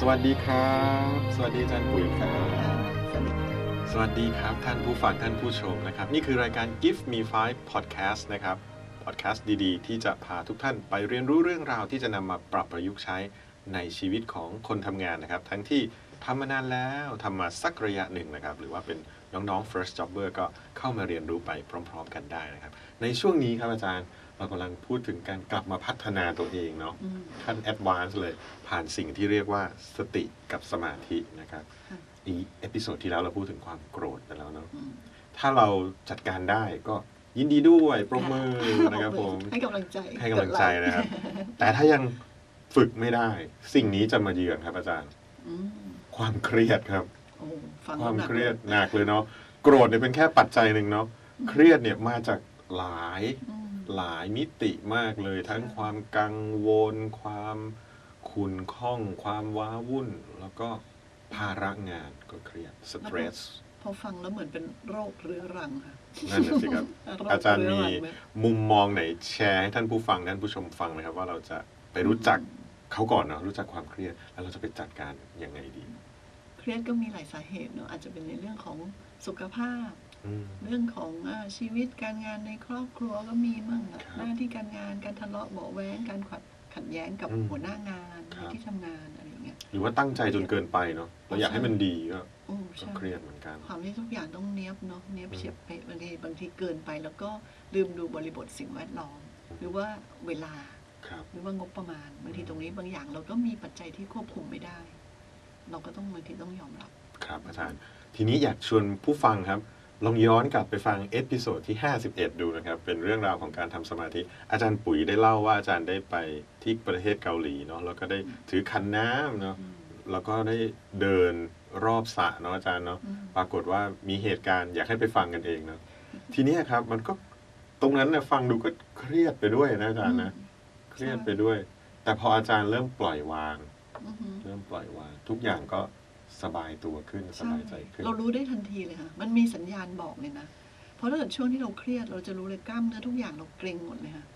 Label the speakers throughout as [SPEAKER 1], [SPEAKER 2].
[SPEAKER 1] สวัสดีครับ สวัสดีอาจารย์ปุ๋ยครับ สวัสดีครับ ท่านผู้ฟังท่านผู้ชมนะครับ นี่คือรายการ Give Me Five Podcast นะครับพอดแคสต์ดีๆ ที่จะพาทุกท่านไปเรียนรู้เรื่องราวที่จะนำมาปรับประยุกต์ใช้ในชีวิตของคนทำงานนะครับ ทั้งที่ทำมานานแล้วทำมาสักระยะหนึ่งนะครับ หรือว่าเป็นน้องๆ first jobber ก็เข้ามาเรียนรู้ไปพร้อม ๆ กันได้นะครับ ในช่วงนี้ครับอาจารย์ เรากำลังพูดถึงการกลับมาพัฒนาตัวเองเนาะ
[SPEAKER 2] อืม
[SPEAKER 1] ขั้นแอดวานซ์เลยผ่านสิ่งที่เรียกว่าสติกับสมาธินะครับ
[SPEAKER 2] ค่ะ
[SPEAKER 1] อีเอพิโซดที่แล้วเราพูดถึงความโกรธไปแล้วเนาะ
[SPEAKER 2] อืม
[SPEAKER 1] ถ้าเราจัดการได้ก็ยินดีด้วยปรบมือนะครับผม
[SPEAKER 2] ให้กำลังใจ
[SPEAKER 1] ให้กำลังใจนะครับ แต่ถ้ายังฝึกไม่ได้ สิ่งนี้จะมาเยือนครับ อาจารย์
[SPEAKER 2] อืม
[SPEAKER 1] ความเครียดครับ
[SPEAKER 2] โอ้ฟัง
[SPEAKER 1] ความ
[SPEAKER 2] แล้หนัก
[SPEAKER 1] เครียดหนักเลยเนาะโกรธเนี่ยเป็นแค่ปัจจัยหนึ่งเนาะเครียดเนี่ยมาจากหลาย
[SPEAKER 2] อืม
[SPEAKER 1] หลายมิติมากเลย ทั้ง
[SPEAKER 2] ใช่
[SPEAKER 1] ความกังวล ความขุ่นข้อง ความว้าวุ่น แล้วก็ภาระงานก็เครียดสเตรส
[SPEAKER 2] พอฟังแล้วเหมือนเป็นโรคเรื้อรังค่ะ
[SPEAKER 1] นั่นแหละสิครับ
[SPEAKER 2] โค
[SPEAKER 1] อาจารย์มี
[SPEAKER 2] เงไห
[SPEAKER 1] มุมมองไหนแชร์ให้ท่านผู้ฟังท่านผู้ชมฟังนะครับ ว่าเราจะไปรู้จักเขาก่อนเนาะรู้จักความเครียด แล้วเราจะไปจัดการยังไงดี
[SPEAKER 2] เครียดก็มีหลายสาเหตุเนอะอาจจะเป็นในเรื่องของสุขภาพ
[SPEAKER 1] อืม
[SPEAKER 2] เรื่องของอาชีวิตการงานในครอบครัวก็มีมั่งอะ
[SPEAKER 1] ครับ
[SPEAKER 2] หน้าที่การงานการทะเลาะเบาะแว้งการขัดขัดแย้งกับ
[SPEAKER 1] อืม
[SPEAKER 2] หัวหน้างาน
[SPEAKER 1] ครับ
[SPEAKER 2] ที่ทำงานอะไรอย่างเงี้ย
[SPEAKER 1] หรือว่าตั้งใจจนเกินไปเนาะเราอยากให้มันดีก็
[SPEAKER 2] โอ้
[SPEAKER 1] ก็
[SPEAKER 2] ใช่
[SPEAKER 1] เครียดเหมือนกัน
[SPEAKER 2] ความที่ทุกอย่างต้องเนี้ยบเนาะเนี้ยบ
[SPEAKER 1] อืม
[SPEAKER 2] เฉียบเป๊ะบางทีบางทีเกินไป แล้วก็ลืมดูบริบทสิ่งแวดล้อม หรือว่าเวลา
[SPEAKER 1] ครับ
[SPEAKER 2] หรือว่างบประมาณบางทีตรงนี้บางอย่างเราก็มีปัจจัยที่ควบคุมไม่ได้ เราก็ต้องบางทีต้องยอมรับ
[SPEAKER 1] ครับอาจารย์ ทีนี้อยากชวนผู้ฟังครับ ลองย้อนกลับไปฟังเอพิโซดที่ 51 ดูนะครับ เป็นเรื่องราวของการทำสมาธิ อาจารย์ปุ๋ยได้เล่าว่าอาจารย์ได้ไปที่ประเทศเกาหลีเนาะแล้วก็ได้ถือขันน้ำเนาะ
[SPEAKER 2] อืม
[SPEAKER 1] แล้วก็ได้เดินรอบสระเนาะอาจารย์เนาะ
[SPEAKER 2] อืม
[SPEAKER 1] ปรากฏว่ามีเหตุการณ์อยากให้ไปฟังกันเองเนาะทีเนี้ยครับมันก็ตรงนั้นเนี่ยฟังดูก็เครียดไปด้วยนะอาจารย์นะเครียดไปด้วย แต่พออาจารย์เริ่มปล่อยวาง
[SPEAKER 2] อือหือ
[SPEAKER 1] เริ่มปล่อยวาง ทุกอย่างก็ สบายตัวขึ้นสบายใจขึ้น
[SPEAKER 2] เรารู้ได้ทันทีเลยค่ะ มันมีสัญญาณบอกเลยนะ เพราะถ้าเกิดช่วงที่เราเครียด เราจะรู้เลยกล้ามเนื้อทุกอย่างเราเกร็งหมดเลยค่ะ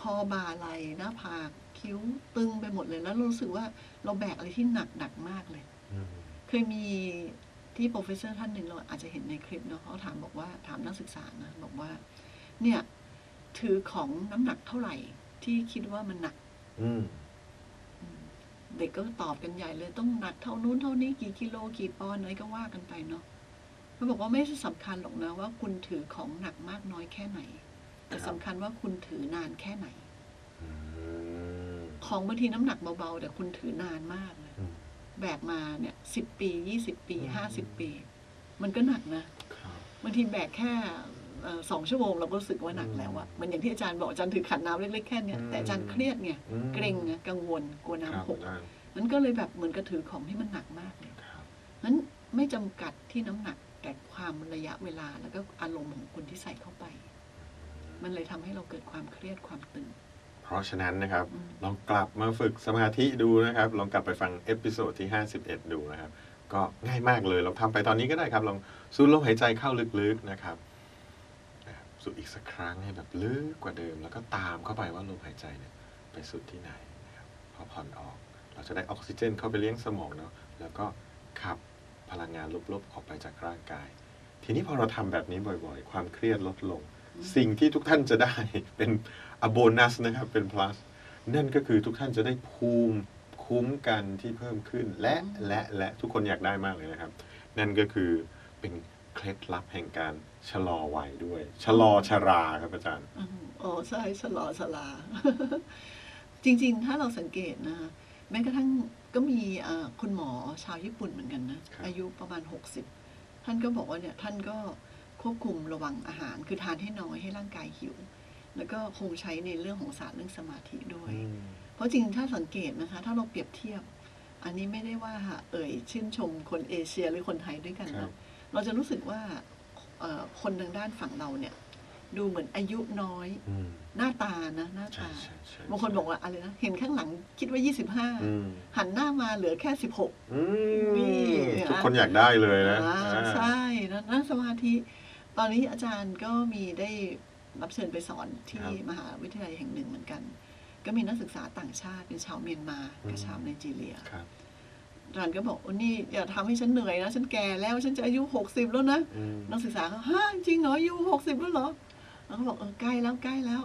[SPEAKER 2] คอบ่าไหล่หน้าผากคิ้วตึงไปหมดเลย แล้วเรารู้สึกว่าเราแบกอะไรที่หนักหนักมากเลย
[SPEAKER 1] อืม
[SPEAKER 2] เคยมีที่โปรเฟสเซอร์ท่านหนึ่งเราอาจจะเห็นในคลิปเนาะเขาถามบอกว่าถามนักศึกษานะบอกว่า เนี่ย ถือของน้ำหนักเท่าไหร่ที่คิดว่ามันหนัก
[SPEAKER 1] อืม
[SPEAKER 2] อืม เด็กก็ตอบกันใหญ่เลยต้องหนักเท่านู้นเท่านี้กี่กิโลกี่ปอนด์อะไรก็ว่ากันไปเนาะเขาบอกว่าไม่ใช่สำคัญหรอกนะว่าคุณถือของหนักมากน้อยแค่ไหน แต่สำคัญว่าคุณถือนานแค่ไหน
[SPEAKER 1] อืม
[SPEAKER 2] ของบางทีน้ำหนักเบาๆ แต่คุณถือนานมากเลย
[SPEAKER 1] อืม
[SPEAKER 2] แบกมาเนี่ยสิบปียี่สิบปี
[SPEAKER 1] อืม
[SPEAKER 2] ห้าสิบปี มันก็หนักนะครับบางทีแบกแค่เอ่อ สองชั่วโมงเราก็รู้สึกว่าหนักแล้วอะเหมันอย่างที่อาจารย์บอกอาจารย์ถือขันน้ำเล็กๆแค่เนี้ย
[SPEAKER 1] อืม
[SPEAKER 2] แต่อาจารย์เครียดไง
[SPEAKER 1] อืม
[SPEAKER 2] เกรงไงกังวลกลัว
[SPEAKER 1] ครับ
[SPEAKER 2] น้ำหก
[SPEAKER 1] อาจารย์
[SPEAKER 2] มันก็เลยแบบเหมือนกับถือของที่มันหนักมากเลย
[SPEAKER 1] ครับ
[SPEAKER 2] นั้นไม่จำกัดที่น้ำหนักแต่ความระยะเวลาแล้วก็อารมณ์ของคุณที่ใส่เข้าไป มันเลยทำให้เราเกิดความเครียดความตึง
[SPEAKER 1] เพราะฉะนั้นนะครับ
[SPEAKER 2] อืม
[SPEAKER 1] ลองกลับมาฝึกสมาธิดูนะครับ ลองกลับไปฟังเอพิโซดที่ 51 ดูนะครับ ก็ง่ายมากเลย ลองทำไปตอนนี้ก็ได้ครับ ลองสูดลมหายใจเข้าลึกๆนะครับนะครับ สูดอีกสักครั้งให้แบบลึกกว่าเดิม แล้วก็ตามเข้าไปว่าลมหายใจเนี่ยไปสุดที่ไหนนะครับพอผ่อนออก เราจะได้ออกซิเจนเข้าไปเลี้ยงสมองเนาะแล้วก็ขับพลังงานลบๆออกไปจากร่างกาย ทีนี้พอเราทำแบบนี้บ่อยๆ ความเครียดลดลง สิ่งที่ทุกท่านจะได้เป็นอโบนัสนะครับเป็น plus นั่นก็คือทุกท่านจะได้ภูมิคุ้มกันที่เพิ่มขึ้นและและและทุกคนอยากได้มากเลยนะครับ นั่นก็คือเป็น เคล็ดลับแห่งการชะลอวัยด้วย ชะลอชราครับอาจารย์
[SPEAKER 2] อืมอ๋อใช่ชะลอชะลาจริง ๆ ถ้าเราสังเกตนะคะแม้กระทั่งก็มีเอ่อคุณหมอชาวญี่ปุ่นเหมือนกันนะ
[SPEAKER 1] ครับ
[SPEAKER 2] อายุประมาณ 60 ท่านก็บอกว่าเนี่ยท่านก็ควบคุมระวังอาหาร คือทานให้น้อยให้ร่างกายหิว แล้วก็คงใช้ในเรื่องของศาสตร์เรื่องสมาธิด้วย
[SPEAKER 1] อืม
[SPEAKER 2] เพราะจริงถ้าสังเกตนะคะ ถ้าเราเปรียบเทียบ อันนี้ไม่ได้ว่าเอ่ยชื่นชมคนเอเชียหรือคนไทยด้วยกัน
[SPEAKER 1] ครั
[SPEAKER 2] นะ
[SPEAKER 1] บ
[SPEAKER 2] เราจะรู้สึกว่าเอ่อคนทางด้านฝั่งเราเนี่ย ดูเหมือนอายุน้อย
[SPEAKER 1] อืม
[SPEAKER 2] หน้าตานะหน้า
[SPEAKER 1] ใช่
[SPEAKER 2] ตา
[SPEAKER 1] ใช่ใช่
[SPEAKER 2] บางคนบอกว่าอะไรนะเห็นข้างหลังคิดว่า
[SPEAKER 1] อืม
[SPEAKER 2] 25 หันหน้ามาเหลือแค่ 16
[SPEAKER 1] อื
[SPEAKER 2] นี่
[SPEAKER 1] มทุกคนอยากได้เลยนะ
[SPEAKER 2] อ่า
[SPEAKER 1] อ่า
[SPEAKER 2] ใช่นะนั่งสมาธิตอนนี้อาจารย์ก็มีได้รับเชิญไปสอนที่มหาวิทยาลัยแห่งหนึ่งเหมือนกัน ก็มีนักศึกษาต่างชาติเป็นชาวเมียนมากับชาวไนจีเรีย
[SPEAKER 1] ครับ
[SPEAKER 2] อาจารย์ก็บอกโอ้นี่อย่าทำให้ฉันเหนื่อยนะ ฉันแก่แล้วฉันจะอายุหกสิบแล้วนะ
[SPEAKER 1] อืม
[SPEAKER 2] นักศึกษาเขาฮะจริงเหรออายุหกสิบแล้วเหรอแล้วเขาบอกเออใกล้แล้วใกล้แล้ว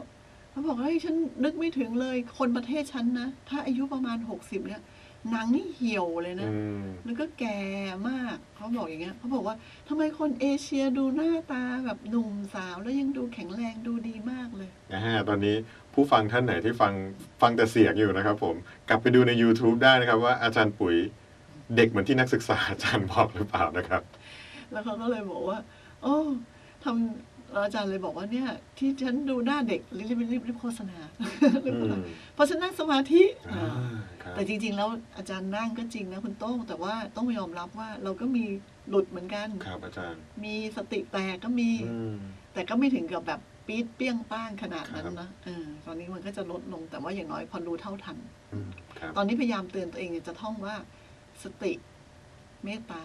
[SPEAKER 2] เขาบอกเฮ้ยฉันนึกไม่ถึงเลยคนประเทศฉันนะถ้าอายุประมาณหกสิบเนี่ยหนังนี่เหี่ยวเลยนะ
[SPEAKER 1] อืม
[SPEAKER 2] แล้วก็แก่มาก เขาบอกอย่างเงี้ย เขาบอกว่าทำไมคนเอเชียดูหน้าตาแบบหนุ่มสาวแล้วยังดูแข็งแรงดูดีมากเลย
[SPEAKER 1] นะฮะตอนนี้ผู้ฟังท่านไหนที่ฟังฟังแต่เสียงอยู่นะครับผม กลับไปดูใน YouTube ได้นะครับว่าอาจารย์ปุ๋ย เด็กเหมือนที่นักศึกษาอาจารย์บอกหรือเปล่านะครับ
[SPEAKER 2] แล้วเขาก็เลยบอกว่า โอ้ทำแล้วอาจารย์เลยบอกว่าเนี่ย ที่ฉันดูหน้าเด็กรีบรีบรีบรีบโฆษณารีบโฆษณา
[SPEAKER 1] อืม
[SPEAKER 2] เพราะฉันนั่งสมาธิ
[SPEAKER 1] อ่าครับ
[SPEAKER 2] แต่จริง ๆ แล้วอาจารย์นั่งก็จริงนะคุณโต้งแต่ว่าต้องยอมรับว่าเราก็มีหลุดเหมือนกัน
[SPEAKER 1] ครับอาจารย์
[SPEAKER 2] มีสติแตกก็มี
[SPEAKER 1] อืม
[SPEAKER 2] แต่ก็ไม่ถึงกับแบบปี๊ดเปี้ยงป้างขนาดนั้น
[SPEAKER 1] ครับ
[SPEAKER 2] นะเออตอนนี้มันก็จะลดลงแต่ว่าอย่างน้อยพอรู้เท่าทัน
[SPEAKER 1] อืมครับ
[SPEAKER 2] ตอนนี้พยายามเตือนตัวเองเนี่ยจะท่องว่า สติเมตตา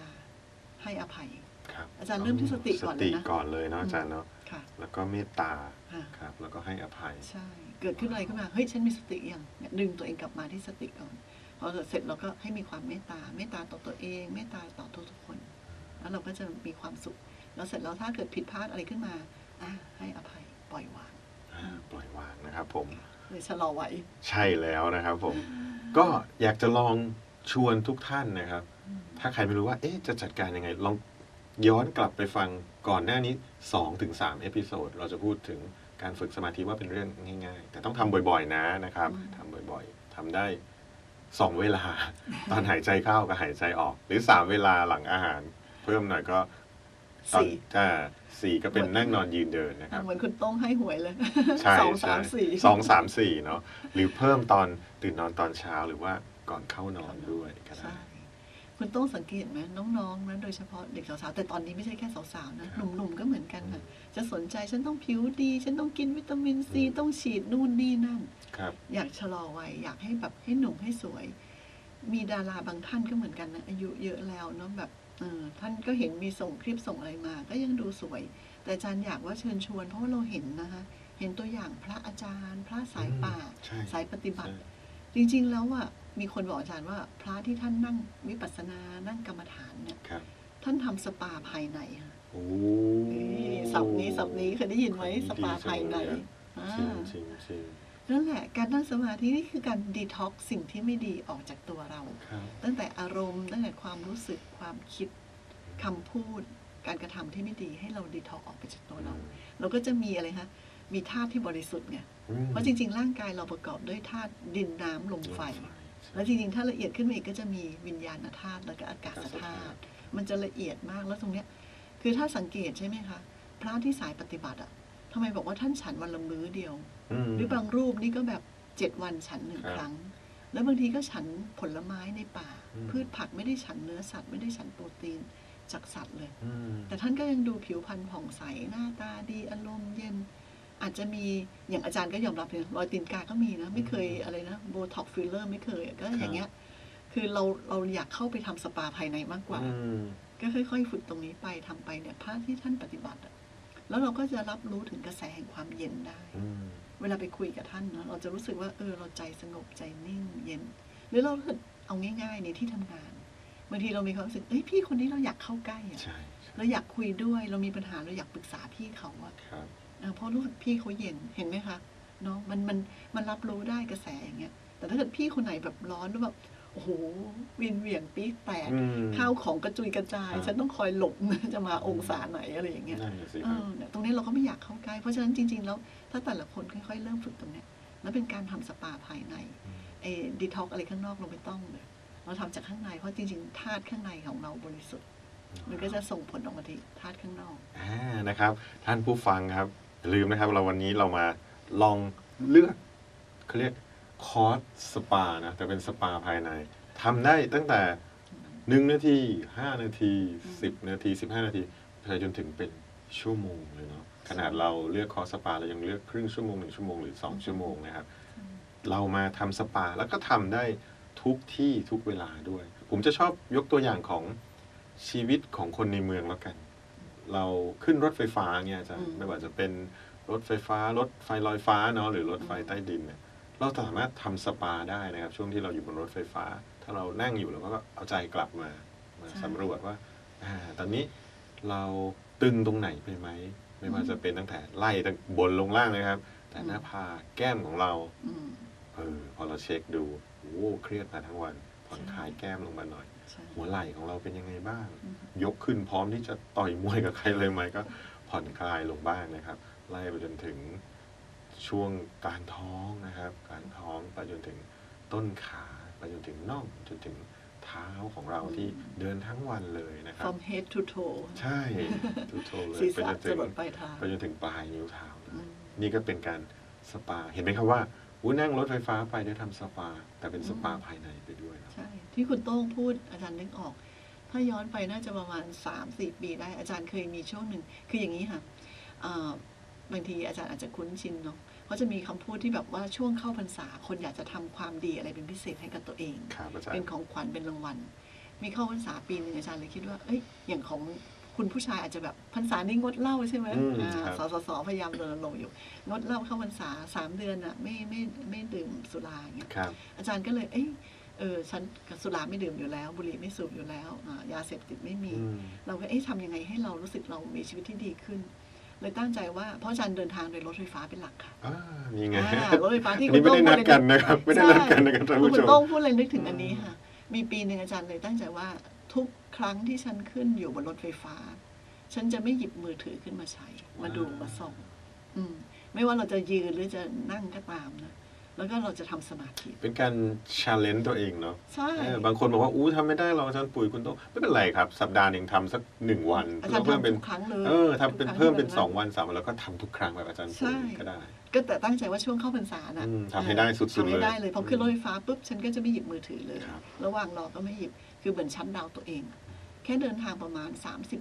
[SPEAKER 2] ให้อภัย
[SPEAKER 1] ครับ
[SPEAKER 2] อาจารย์เริ่มที่สติก่อนเลยนะ
[SPEAKER 1] สติก่อนเลยเนาะอาจารย์เนาะ
[SPEAKER 2] ค่ะ
[SPEAKER 1] แล้วก็เมตตา
[SPEAKER 2] ค่ะ
[SPEAKER 1] ครับ แล้วก็ให้อภัย
[SPEAKER 2] ใช่ เกิดขึ้นอะไรขึ้นมา เฮ้ย ฉันมีสติยังเนี่ยดึงตัวเองกลับมาที่สติก่อน พอเสร็จเราก็ให้มีความเมตตา เมตตาต่อตัวเอง เมตตาต่อทุกๆคน แล้วเราก็จะมีความสุข แล้วเสร็จแล้วถ้าเกิดผิดพลาดอะไรขึ้นมาอะให้อภัย ปล่อยวาง
[SPEAKER 1] อ่าปล่อยวางนะครับผม
[SPEAKER 2] เลยชะลอไว้
[SPEAKER 1] ใช่แล้วนะครับผม ก็อยากจะลอง ชวนทุกท่านนะครับ ถ้าใครไม่รู้ว่าเอ๊ะจะจัดการยังไง ลองย้อนกลับไปฟังก่อนหน้านี้2-3ถึงเอพิโซดเราจะพูดถึงการฝึกสมาธิว่าเป็นเรื่องง่าย ๆ แต่ต้องทำบ่อยๆนะนะครับ
[SPEAKER 2] อืม
[SPEAKER 1] ทำบ่อยๆทำได้สองเวลา ตอนหายใจเข้ากับหายใจออก หรือสามเวลาหลังอาหาร เพิ่มหน่อยก็ตอน
[SPEAKER 2] สี่
[SPEAKER 1] อ่าสี่ก็เป็นนั่งนอนยืนเดินนะครับ
[SPEAKER 2] เหมือนคุณโต้งให้หวยเลย
[SPEAKER 1] ใช่
[SPEAKER 2] สองสาม
[SPEAKER 1] ใช่
[SPEAKER 2] สี่
[SPEAKER 1] สองสามสี่เนาะหรือเพิ่มตอนตื่นนอนตอนเช้าหรือว่า ก่อนเข้านอนด้วยก็ได้
[SPEAKER 2] ใช่คุณโต้งสังเกตไหมน้องๆนะโดยเฉพาะเด็กสาวๆแต่ตอนนี้ไม่ใช่แค่สาวๆนะ
[SPEAKER 1] ค
[SPEAKER 2] ห
[SPEAKER 1] รับ
[SPEAKER 2] นุ่มๆก็เหมือนกันค่ะจะสนใจฉันต้องผิวดี ฉันต้องกินวิตามินซีต้องฉีดนู่นนี่นั่น
[SPEAKER 1] ครับ
[SPEAKER 2] อยากชะลอวัยอยากให้แบบให้หนุ่มให้สวย มีดาราบางท่านก็เหมือนกันนะอายุเยอะแล้วเนาะแบบเออท่านก็เห็นมีส่งคลิปส่งอะไรมา ก็ยังดูสวย แต่อาจารย์อยากว่าเชิญชวนเพราะว่าเราเห็นนะคะเห็นตัวอย่างพระอาจารย์ พระสายป่า
[SPEAKER 1] ใช่
[SPEAKER 2] สายปฏิบัติ
[SPEAKER 1] ใช่
[SPEAKER 2] จริงๆแล้วอะ มีคนบอกอาจารย์ว่า พระที่ท่านนั่งวิปัสสนานั่งกรรมฐานเนี่ย
[SPEAKER 1] ครับ
[SPEAKER 2] ท่านทำสปาภายในค่ะ
[SPEAKER 1] โอ้
[SPEAKER 2] นี่ศัพท์นี้ศัพท์นี้เคยได้ยินไหมสปาภายในอ่า
[SPEAKER 1] จริงจริงจริง
[SPEAKER 2] นั่นแหละการนั่งสมาธินี่คือการดีท็อกสิ่งที่ไม่ดีออกจากตัวเรา
[SPEAKER 1] ครับ
[SPEAKER 2] ตั้งแต่อารมณ์ตั้งแต่ความรู้สึกความคิดคำพูด การกระทำที่ไม่ดีให้เราดีท็อกออกไปจากตัวเรา เราก็จะมีอะไรคะมีธาตุที่บริสุทธิ์ไง
[SPEAKER 1] อืม
[SPEAKER 2] เพราะจริง ๆ ร่างกายเราประกอบด้วยธาตุดินน้ำลมไฟ แล้วจริงๆ ถ้าละเอียดขึ้นมาอีกก็จะมีวิญญาณธาตุแล้วก็อากาศธาตุมันจะละเอียดมากแล้วตรงเนี้ย คือถ้าสังเกตใช่ไหมคะ พระที่สายปฏิบัติอะทำไมบอกว่าท่านฉันวันละมื้อเดียว
[SPEAKER 1] ม
[SPEAKER 2] หรือบางรูปนี่ก็แบบเจ็ดวันฉันหนึ่ง
[SPEAKER 1] ครับ
[SPEAKER 2] ครั้ง แล้วบางทีก็ฉันผลไม้ในป่า
[SPEAKER 1] อืม
[SPEAKER 2] พืชผักไม่ได้ฉันเนื้อสัตว์ไม่ได้ฉันโปรตีนจากสัตว์เลย
[SPEAKER 1] อืม
[SPEAKER 2] แต่ท่านก็ยังดูผิวพรรณผ่องใสหน้าตาดีอารมณ์เย็น อาจจะมีอย่างอาจารย์ก็ยอมรับเลยรอยตีนกาก็มีนะ ไม่เคยอะไรนะโบท็อกฟิลเลอร์ไม่เคยก็อย่างเงี้ย คือเราเราอยากเข้าไปทำสปาภายในมากกว่า
[SPEAKER 1] อืม
[SPEAKER 2] ก็ค่อยๆฝึกตรงนี้ไปทำไปเนี่ยพระที่ท่านปฏิบัติอะแล้วเราก็จะรับรู้ถึงกระแสแห่งความเย็นได้
[SPEAKER 1] อืม
[SPEAKER 2] เวลาไปคุยกับท่านเนอะเราจะรู้สึกว่าเออเราใจสงบใจนิ่งเย็น หรือเราเอาง่ายๆในที่ทำงานบางทีเรามีความรู้สึกเอ้ยพี่คนนี้เราอยากเข้าใกล้อะ
[SPEAKER 1] ใช่ใช่
[SPEAKER 2] เราอยากคุยด้วย เรามีปัญหาเราอยากปรึกษาพี่เขาอะ
[SPEAKER 1] ครับ
[SPEAKER 2] เออเพราะรู้สึกพี่เขาเย็นเห็นไหมคะเนาะมันมันมันรับรู้ได้กระแสอย่างเงี้ยแต่ถ้าเกิดพี่คนไหนแบบร้อนแล้วแบบโอ้โหวินเหวี่ยงปี๊ดแตก
[SPEAKER 1] อืม
[SPEAKER 2] ข้าวของกระจุยกระจาย
[SPEAKER 1] ครับ
[SPEAKER 2] ฉันต้องคอยหลบจะมาองศาไหนอะไรอย่างเงี้ย
[SPEAKER 1] นั่นน่ะสิ
[SPEAKER 2] เอ
[SPEAKER 1] ครับ
[SPEAKER 2] อเนี่ยตรงนี้เราก็ไม่อยากเข้าใกล้เพราะฉะนั้นจริง ๆ แล้ว ถ้าแต่ละคนค่อยๆ เริ่มฝึกตรงเนี้ยแล้วเป็นการทำสปาภายในเอดีท็อกอะไรข้างนอกเราไม่ต้องเลยเราทำจากข้างในเพราะจริงๆธาตุข้างในของเราบริสุทธิ์ มันก็จะส่งผลออกมาที่ธาตุข้างนอก
[SPEAKER 1] อ่านะครับ ท่านผู้ฟังครับ อย่าลืมนะครับ เราวันนี้เรามาลองเลือกเขาเรียกคอร์สสปานะแต่เป็นสปาภายในทำได้ตั้งแต่หนึ่งนาทีห้านาทีสิบนาทีสิบห้านาทีไปจนถึงเป็นชั่วโมงเลยเนาะขนาดเราเลือกคอร์สสปาเรายังเลือกครึ่งชั่วโมงหนึ่งชั่วโมงหรือสองชั่วโมงนะครับ เรามาทำสปาแล้วก็ทำได้ทุกที่ทุกเวลาด้วย ผมจะชอบยกตัวอย่างของชีวิตของคนในเมืองแล้วกัน เราขึ้นรถไฟฟ้าเนี่ยอาจาร
[SPEAKER 2] อื
[SPEAKER 1] ย์
[SPEAKER 2] ม
[SPEAKER 1] ไม่ว่าจะเป็นรถไฟฟ้ารถไฟลอยฟ้าเนาะหรือรถไฟใต้ดินเนี่ยเราสามารถทำสปาได้นะครับ ช่วงที่เราอยู่บนรถไฟฟ้า ถ้าเรานั่งอยู่เราก็เอาใจกลับมามา
[SPEAKER 2] ใช่
[SPEAKER 1] สำรวจว่าอ่าตอนนี้เราตึงตรงไหนไปไหมไม่ว่า
[SPEAKER 2] อืม
[SPEAKER 1] จะเป็นตั้งแต่ไล่ตั้งบนลงล่างเลยครับ แต่
[SPEAKER 2] อืม
[SPEAKER 1] หน้าผากแก้มของเรา
[SPEAKER 2] อืม
[SPEAKER 1] เออพอเราเช็คดูโอ้เครียดมาทั้งวันผ่อน
[SPEAKER 2] ใช่
[SPEAKER 1] คลายแก้มลงมาหน่อย
[SPEAKER 2] ใช่
[SPEAKER 1] หัวไหล่ของเราเป็นยังไงบ้าง
[SPEAKER 2] อืม
[SPEAKER 1] ยกขึ้นพร้อมที่จะต่อยมวยกับใครเลยไหมก็ผ่อนคลายลงบ้างนะครับ ไล่ไปจนถึงช่วงกลางท้องนะครับ กลางท้องไปจนถึงต้นขาไปจนถึงน่องจนถึงเท้าของเราที่เดินทั้งวันเลยนะครับ
[SPEAKER 2] from head to toe
[SPEAKER 1] ใช่ทุกโทเลย
[SPEAKER 2] ศีร
[SPEAKER 1] ไป
[SPEAKER 2] ษะ
[SPEAKER 1] จน
[SPEAKER 2] จ
[SPEAKER 1] ถึง
[SPEAKER 2] รดปลายเท้า
[SPEAKER 1] ไปจนถึงปลายนิ้วเท้าเลย
[SPEAKER 2] อืม
[SPEAKER 1] นี่ก็เป็นการสปาเห็นไหมครับว่า อู้นั่งรถไฟฟ้าไปได้ทำสปา แต่เป็นสปา
[SPEAKER 2] อืม
[SPEAKER 1] ภายในไปด้วยเนอะ
[SPEAKER 2] ใช่ ที่คุณโต้งพูดอาจารย์นึกออก ถ้าย้อนไปน่าจะประมาณสามสี่ปีได้อาจารย์เคยมีช่วงหนึ่ง คืออย่างนี้ค่ะเอ่อบางทีอาจารย์อาจจะคุ้นชินเนาะเขาจะมีคำพูดที่แบบว่าช่วงเข้าพรรษา คนอยากจะทำความดีอะไรเป็นพิเศษให้กับตัวเอง
[SPEAKER 1] ครับอาจาร
[SPEAKER 2] เป็น
[SPEAKER 1] ย์
[SPEAKER 2] ของขวัญเป็นรางวัล มีเข้าพรรษาปีหนึ่งอาจารย์เลยคิดว่า เอ้ย อย่างของ คุณผู้ชายอาจจะแบบพรรษานี้งดเหล้าใช่ไหม
[SPEAKER 1] อืม
[SPEAKER 2] อ่า
[SPEAKER 1] ครับ
[SPEAKER 2] สสสพยายามรณรงค์อยู่ งดเหล้าเข้าพรรษาสามเดือนอะไม่ไม่ไม่ดื่มสุราอย่างเงี้ย
[SPEAKER 1] ครับ
[SPEAKER 2] อาจารย์ก็เลยเอ้ยเออฉันกับสุราไม่ดื่มอยู่แล้ว บุหรี่ไม่สูบอยู่แล้วอ่ายาเสพติดไม่มี
[SPEAKER 1] อืม
[SPEAKER 2] เราก็เอ๊ะทำยังไงให้เรารู้สึกเรามีชีวิตที่ดีขึ้นเลยตั้งใจว่าเพราะอาจารย์เดินทางโดยรถไฟฟ้าเป็นหลักค่ะ
[SPEAKER 1] อ่านี่ไง
[SPEAKER 2] อ่ารถไฟฟ้าที่
[SPEAKER 1] อันนี้ไม่ได้นัดกัน
[SPEAKER 2] คุณ
[SPEAKER 1] นะครับไม่ได้นัดกันนะครับท่าน
[SPEAKER 2] คุ
[SPEAKER 1] ผู้
[SPEAKER 2] ณ
[SPEAKER 1] ชม
[SPEAKER 2] โต้งพูดเลยนึกถึงอันนี้ค่ะ มีปีหนึ่งอาจารย์เลยตั้งใจว่า ทุกครั้งที่ฉันขึ้นอยู่บนรถไฟฟ้า ฉันจะไม่หยิบมือถือขึ้นมาใช้ มาดูมาส่อง อืม ไม่ว่าเราจะยืนหรือจะนั่งก็ตามนะ แล้วก็เราจะทำสมาธิ
[SPEAKER 1] เป็นการชาเลนจ์ตัวเองเนาะ
[SPEAKER 2] ใช่
[SPEAKER 1] เออบางคนบอกว่าอู้ทำไม่ได้หรอกอาจารย์ปุ๋ยคุณต้องไม่เป็นไรครับ สัปดาห์หนึ่งทำสักหนึ่งวัน
[SPEAKER 2] อาจารย์
[SPEAKER 1] เพิ่ม
[SPEAKER 2] ทำ
[SPEAKER 1] เป็น
[SPEAKER 2] ทุกครั้งเลย
[SPEAKER 1] เออทำเป็น
[SPEAKER 2] ทุกครั้
[SPEAKER 1] เพิ่มเป็น
[SPEAKER 2] ที่
[SPEAKER 1] สองวันสามวันแล้วก็ทำทุกครั้งแบบอาจารย์
[SPEAKER 2] ใช่
[SPEAKER 1] ปุ๋ยก็ได้
[SPEAKER 2] ก็แต่ตั้งใจว่าช่วงเข้าพรรษานะ
[SPEAKER 1] อืมทำให้ได้สุดๆ
[SPEAKER 2] ทำให้ได้
[SPEAKER 1] เลย
[SPEAKER 2] เลยพอขึ้นรถไฟฟ้าปุ๊บฉันก็จะไม่หยิบมือถือเลย
[SPEAKER 1] ครับ
[SPEAKER 2] ระหว่างรอก็ไม่หยิบคือเหมือนชั้นดาวตัวเอง แค่เดินทางประมาณ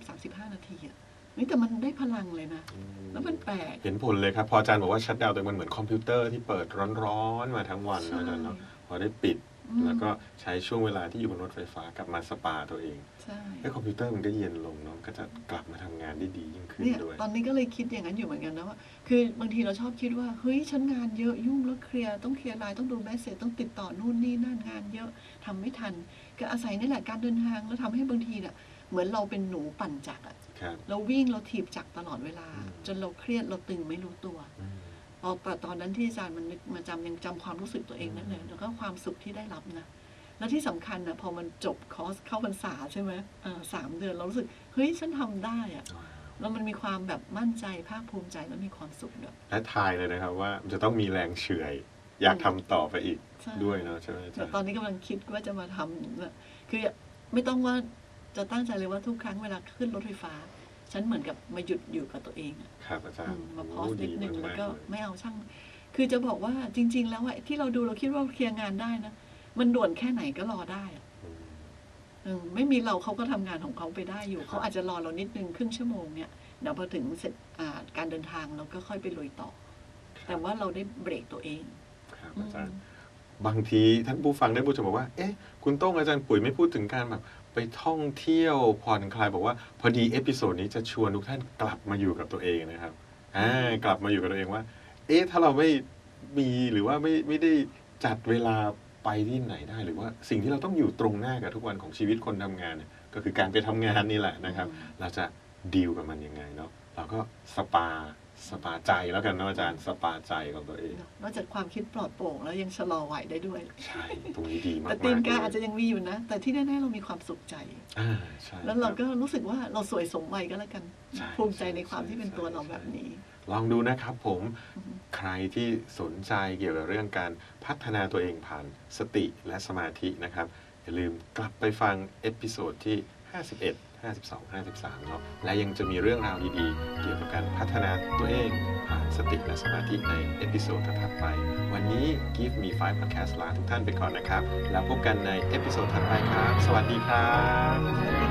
[SPEAKER 2] 30-35 นาทีอะ นี่แต่มันได้พลังเลยนะ
[SPEAKER 1] อืม
[SPEAKER 2] แล้วมันแปลก
[SPEAKER 1] เห็นผลเลยครับ พออาจารย์บอกว่าชัดดาวน์ตัวเองมันเหมือนคอมพิวเตอร์ที่เปิดร้อนๆมาทั้งวันนะอาจารย์เนาะพอได้ปิด
[SPEAKER 2] อืม
[SPEAKER 1] แล้วก็ใช้ช่วงเวลาที่อยู่บนรถไฟฟ้ากลับมาสปาตัวเอง
[SPEAKER 2] ใช่
[SPEAKER 1] ไอ้คอมพิวเตอร์มันก็เย็นลงเนาะก็จะกลับมาทำงานได้ดียิ่งขึ้น
[SPEAKER 2] เนี่ย
[SPEAKER 1] ด้วย
[SPEAKER 2] ตอนนี้ก็เลยคิดอย่างนั้นอยู่เหมือนกันนะว่า คือบางทีเราชอบคิดว่า เฮ้ยฉันงานเยอะยุ่งแล้วเคลียร์ต้องเคลียร์ไลน์ต้องดูแมสเซจต้องติดต่อนู่นนี่นั่นงานเยอะทำไม่ทัน ก็อาศัยนี่แหละการเดินทางแล้วทำให้บางทีเนี่ยเหมือนเราเป็นหนูปั่นจักรอะ
[SPEAKER 1] ครับ
[SPEAKER 2] เราวิ่งเราถีบจักรตลอดเวลา
[SPEAKER 1] อืม
[SPEAKER 2] จนเราเครียดเราตึงไม่รู้ตัว
[SPEAKER 1] อืม
[SPEAKER 2] พอแต่ตอนนั้นที่อาจารย์มันนึกมาจำยังจำความรู้สึกตัวเองนั่นเลย
[SPEAKER 1] อืม
[SPEAKER 2] แล้วก็ความสุขที่ได้รับนะและที่สำคัญนะพอมันจบคอร์สเข้าพรรษาใช่ไหมเออสามเดือนเรารู้สึกเฮ้ยฉันทำได้อะแล้วมันมีความแบบมั่นใจภาคภูมิใจแล้วมีความสุขด้วย
[SPEAKER 1] และทายเลยนะครับว่ามันจะต้องมีแรงเฉื่อย อยากทำต่อไปอีก
[SPEAKER 2] ใช่
[SPEAKER 1] ด้วยเนาะใช่ไหมอาจา
[SPEAKER 2] แต่
[SPEAKER 1] รย์
[SPEAKER 2] ตอนนี้กำลังคิดว่าจะมาทำนะคือไม่ต้องว่า จะตั้งใจเลยว่าทุกครั้งเวลาขึ้นรถไฟฟ้า ฉันเหมือนกับมาหยุดอยู่กับตัวเองอะ
[SPEAKER 1] ครับอาจาร
[SPEAKER 2] อื
[SPEAKER 1] ย์
[SPEAKER 2] มมาพอ
[SPEAKER 1] โอ้
[SPEAKER 2] สนิดนึง
[SPEAKER 1] ดี
[SPEAKER 2] แล้ว
[SPEAKER 1] มาก
[SPEAKER 2] ก็
[SPEAKER 1] ๆเลย
[SPEAKER 2] ไม่เอาช่าง คือจะบอกว่าจริง ๆ แล้วอะที่เราดูเราคิดว่าเคลียร์งานได้นะมันด่วนแค่ไหนก็รอได้อะ
[SPEAKER 1] อืม
[SPEAKER 2] อืมไม่มีเราเขาก็ทำงานของเขาไปได้อยู่ เขาอาจจะรอเรานิดนึงครึ่งชั่วโมงเนี่ยเดี๋ยวพอถึงเสร็จอ่าการเดินทางเราก็ค่อยไปลุยต่อ แต่ว่าเราได้เบรกตัวเอง
[SPEAKER 1] ครับ
[SPEAKER 2] อื
[SPEAKER 1] อามจารย์บางทีท่านผู้ฟังได้ผู้ชมบอกว่า เอ๊ะ คุณโต้องอาจารย์ปุ๋ยไม่พูดถึงการแบบ ไปท่องเที่ยวผ่อนคลายบอกว่าพอดีเอพิโซดนี้จะชวนทุกท่านกลับมาอยู่กับตัวเองนะครับอ่ากลับมาอยู่กับตัวเองว่า เอ๊ะถ้าเราไม่มีหรือว่าไม่ไม่ได้จัดเวลาไปที่ไหนได้ หรือว่าสิ่งที่เราต้องอยู่ตรงหน้ากับทุกวันของชีวิตคนทำงานเนี่ยก็คือการไปทำงานนี่แหละนะครับ เราจะดีลกับมันยังไงเนาะเราก็สปา สปาใจแล้วกันเนาะอาจารย์สปาใจของตัวเอง
[SPEAKER 2] นอกจากความคิดปลอดโปร่งแล้วยังชะลอไหวได้ด้วย
[SPEAKER 1] ใช่ ตรงนี้ดีมาก
[SPEAKER 2] แต่
[SPEAKER 1] ๆ
[SPEAKER 2] ตีนกา
[SPEAKER 1] เลย
[SPEAKER 2] อาจจะยังมีอยู่นะ แต่ที่แน่ๆเรามีความสุขใจ
[SPEAKER 1] อ่าใช่
[SPEAKER 2] แล้วเรา
[SPEAKER 1] คบ
[SPEAKER 2] ก็รู้สึกว่าเราสวยสมวัยก็แล้วกัน
[SPEAKER 1] ใช่
[SPEAKER 2] ภูมิใจในความ
[SPEAKER 1] ใช่
[SPEAKER 2] ที่เป็นตัวเรา
[SPEAKER 1] ใช่
[SPEAKER 2] แบบนี้
[SPEAKER 1] ลองดูนะครับผม
[SPEAKER 2] อืม
[SPEAKER 1] ใครที่สนใจเกี่ยวกับเรื่องการพัฒนาตัวเองผ่านสติและสมาธินะครับอย่าลืมกลับไปฟังเอพิโซดที่ 51 52 53เนาะและยังจะมีเรื่องราวดีๆ เกี่ยวกับการพัฒนาตัวเองผ่านสติและสมาธิในเอพิโซดถัดไป วันนี้ Give Me 5 Podcast ลาทุกท่านไปก่อนนะครับ แล้วพบกันในเอพิโซดถัดไปครับ สวัสดีครับ